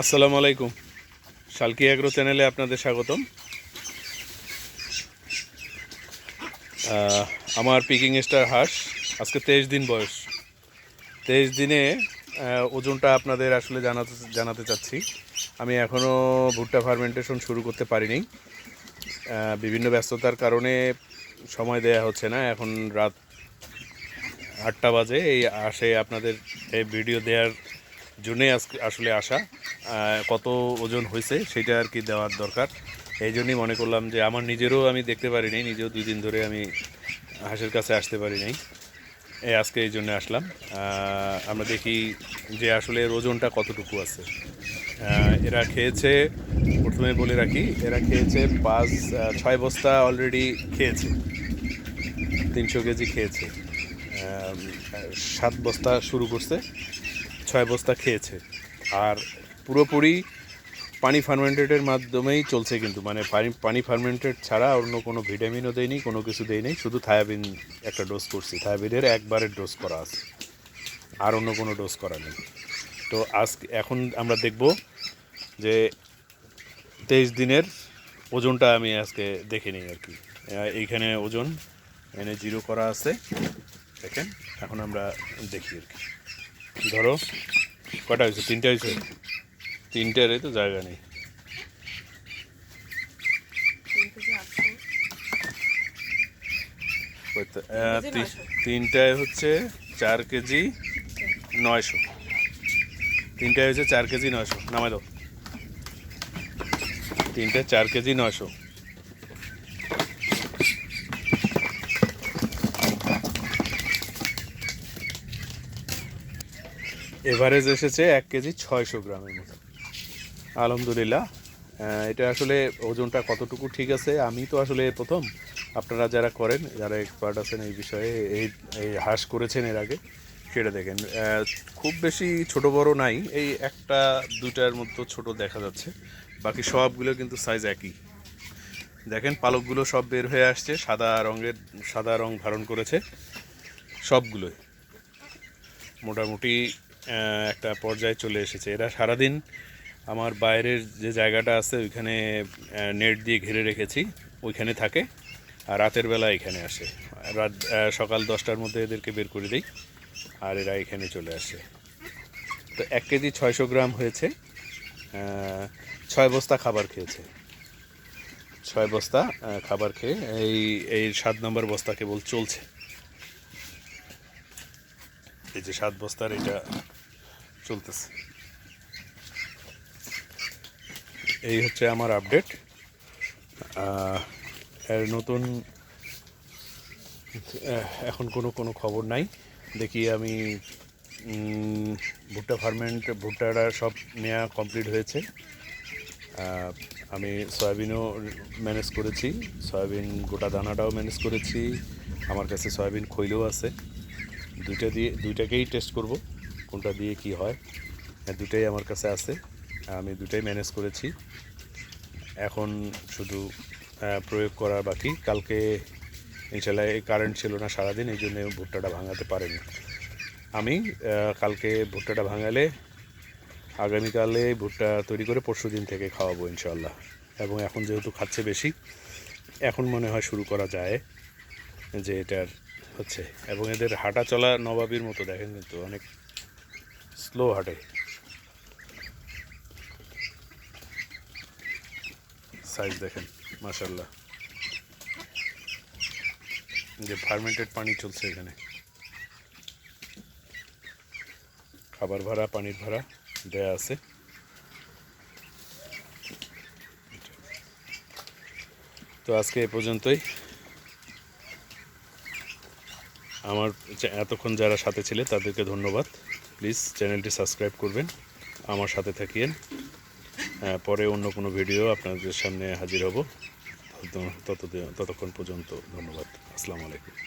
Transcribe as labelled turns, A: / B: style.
A: আসসালামু আলাইকুম। শালকি অ্যাগ্রো চ্যানেলে আপনাদের স্বাগতম। আমার পিকিং স্টার হাঁস, আজকে তেইশ দিন বয়স। তেইশ দিনে ওজনটা আপনাদের আসলে জানাতে জানাতে চাচ্ছি। আমি এখনও ভুট্টা ফার্মেন্টেশন শুরু করতে পারিনি। বিভিন্ন ব্যস্ততার কারণে সময় দেয়া হচ্ছে না। এখন রাত আটটা বাজে। এই আসে আপনাদের এই ভিডিও দেওয়ার জন্যই আজকে আসলে আসা কত ওজন হয়েছে সেটা আর কি দেওয়ার দরকার। এই জন্যই মনে করলাম যে আমার নিজেরও আমি দেখতে পারি নাই, নিজেও দুই দিন ধরে আমি হাঁসের কাছে আসতে পারি নাই। এই আজকে এই জন্য আসলাম। আমরা দেখি যে আসলে এর ওজনটা কতটুকু আছে। এরা খেয়েছে, প্রথমে বলে রাখি, এরা খেয়েছে পাঁচ ছয় বস্তা অলরেডি খেয়েছে। তিনশো কেজি খেয়েছে। সাত বস্তা শুরু করছে। ছয় বস্তা খেয়েছে। আর পুরোপুরি পানি ফার্মেন্টেডের মাধ্যমেই চলছে কিন্তু মানে পানি পানি ফার্মেন্টেড ছাড়া অন্য কোনো ভিটামিনও দেয়নি, কোনো কিছু দেয়নি, শুধু থায়াবিন একটা ডোজ করছি। থায়াবিনের একবারের ডোজ করা আছে, আর অন্য কোনো ডোজ করা নেই। তো আজ এখন আমরা দেখব যে তেইশ দিনের ওজনটা আমি আজকে দেখে নিই আর কি। এইখানে ওজন, এনে জিরো করা আছে, দেখেন, এখন আমরা দেখি আর কি। ধরো কটা হয়েছে? তিনটে হয়েছে? তিনটারে তো জায়গা নেই। তিনটায় হচ্ছে চার কেজি নয়শো। তিনটায় হচ্ছে চার কেজি নয়শো। নামাই দাও। তিনটে চার কেজি নয়শো। এভারেজ এসেছে এক কেজি ছয়শো গ্রামের মতো। আলহামদুলিল্লাহ। এটা আসলে ওজনটা কতটুকু ঠিক আছে? আমি তো আসলে প্রথম। আপনারা যারা করেন, যারা এক্সপার্ট আছেন এই বিষয়ে, এই এই হাঁস করেছেন এর আগে, সেটা দেখেন। খুব বেশি ছোট বড় নাই। এই একটা দুটার মতো ছোট দেখা যাচ্ছে। বাকি সবগুলো কিন্তু সাইজ একই। দেখেন, পালকগুলো সব বের হয়ে আসছে। সাদা রঙের, সাদা রং ধারণ করেছে। সবগুলোই। মোটামুটি একটা পর্যায়ে চলে এসেছে। এরা সারাদিন আমার বাইরের যে জায়গাটা আছে, ওইখানে নেট দিয়ে ঘিরে রেখেছি। ওইখানে থাকে আর রাতের বেলা এখানে আসে। রাত সকাল দশটার মধ্যে এদেরকে বের করে দিই আর এরা এখানে চলে আসে। তো এক কেজি ছয়শো গ্রাম হয়েছে। ছয় বস্তা খাবার খেয়েছে। ছয় বস্তা খাবার খেয়ে এই এই সাত নম্বর বস্তা কেবল চলছে। এই যে সাত বস্তার এটা চলতেছে। এই হচ্ছে আমার আপডেট। এর নতুন এখন কোনো কোনো খবর নাই। দেখি আমি ভুট্টা ফার্মেন্ট ভুট্টাটা সব নেওয়া কমপ্লিট হয়েছে। আমি সয়াবিনও ম্যানেজ করেছি। সয়াবিন গোটা দানাটাও ম্যানেজ করেছি। আমার কাছে সয়াবিন খৈলও আছে। দুইটা দিয়ে, দুইটাকেই টেস্ট করব। কোনটা দিয়ে কি হয় হ্যাঁ, দুটাই আমার কাছে আছে আমি দুটাই ম্যানেজ করেছি। এখন শুধু প্রয়োগ করা বাকি কালকে ইনশাল্লাহ এই কারেন্ট ছিল না সারাদিন এই জন্য ভুট্টাটা ভাঙাতে পারেনি। আমি কালকে ভুট্টাটা ভাঙালে আগামীকালে ভুট্টা তৈরি করে পরশু দিন থেকে খাওয়াবো ইনশাল্লাহ এবং এখন যেহেতু খাচ্ছে বেশি এখন মনে হয় শুরু করা যায় যে এটার হচ্ছে। এবং এদের হাঁটা চলা নবাবির মতো দেখেন কিন্তু অনেক স্লো হাঁটে। সাইজ দেখেন মাশাল্লাহ যে ফার্মেন্টেড পানি চলছে এখানে। খাবার ভাড়া, পানির ভাড়া দেয়া আছে। তো আজকে এ পর্যন্তই। আমার এতক্ষণ যারা সাথে ছিলে তাদেরকে ধন্যবাদ। প্লিজ চ্যানেলটি সাবস্ক্রাইব করবেন, আমার সাথে থাকিয়েন। পরে অন্য কোনো ভিডিও আপনাদের সামনে হাজির হব। ততক্ষণ পর্যন্ত ধন্যবাদ। আসসালামু আলাইকুম।